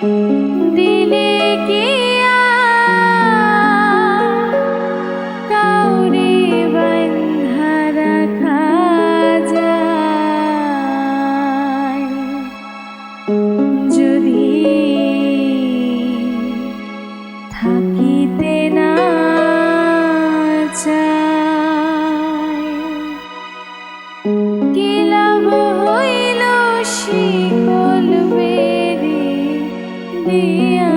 的。Nia.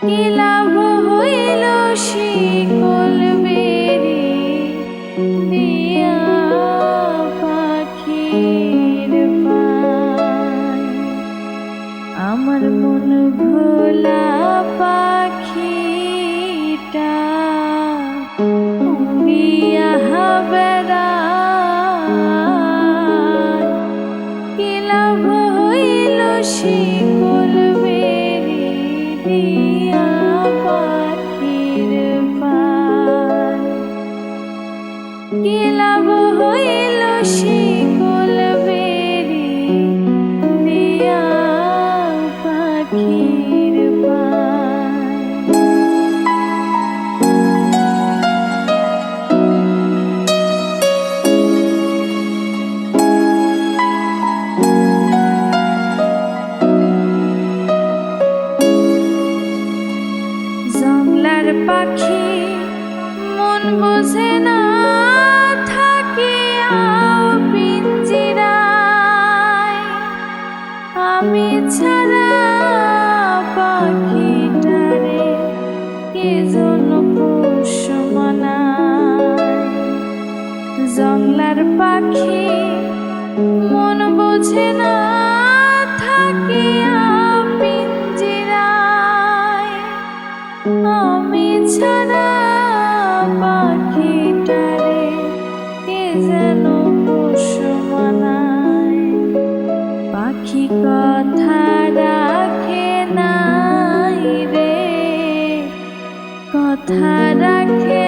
কি লাভ হইল শিকল বেরি আমার মন ভোলা পাখিটা উড়িয়া বেড়ায় কি পাখি, মন বোঝে না, থাকে পিঞ্জিরায় আমি ছাড়া পাখিটারে কে যেন পোষ মানায়। পাখি কথা রাখে নাই রে, কথা রাখে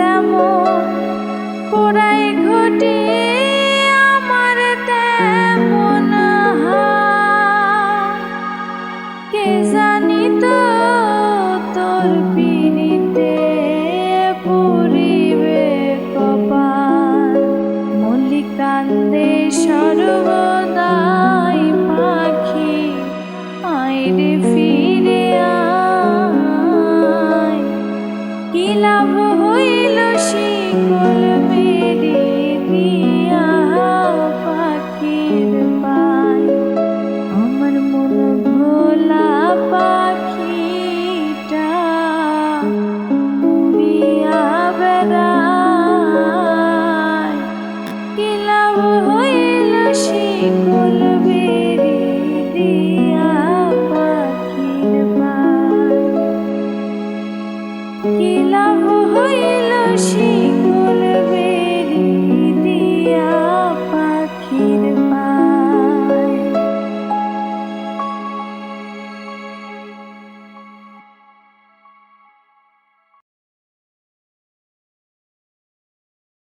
যেমন পোড়াই ঘটি আমার তেমন হা কে কি লাভ হইল সেই